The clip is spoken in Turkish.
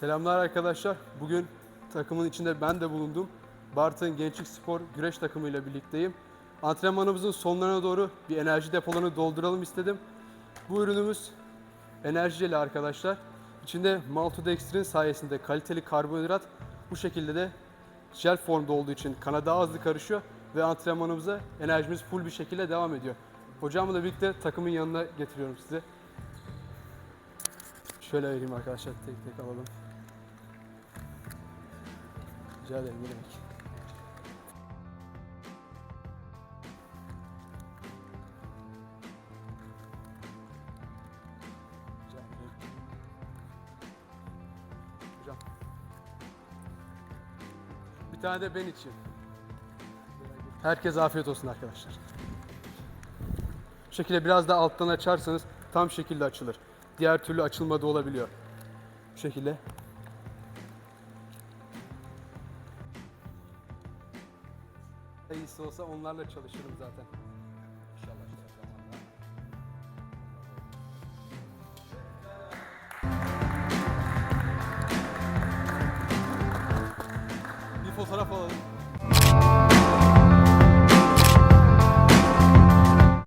Selamlar arkadaşlar. Bugün takımın içinde ben de bulundum. Bartın Gençlik Spor güreş takımıyla birlikteyim. Antrenmanımızın sonlarına doğru bir enerji depolarını dolduralım istedim. Bu ürünümüz enerji jeli arkadaşlar. İçinde maltodextrin sayesinde kaliteli karbonhidrat bu şekilde de jel formda olduğu için kana daha hızlı karışıyor ve antrenmanımıza enerjimiz full bir şekilde devam ediyor. Hocamla birlikte takımın yanına getiriyorum size. Şöyle vereyim arkadaşlar tek tek alalım. Rica ederim ne demek. Bir tane de ben için. Herkese afiyet olsun arkadaşlar. Bu şekilde biraz da alttan açarsanız tam şekilde açılır. Diğer türlü açılmadı olabiliyor. Bu şekilde. İyisi olsa onlarla çalışırım zaten. Bir fotoğraf alalım.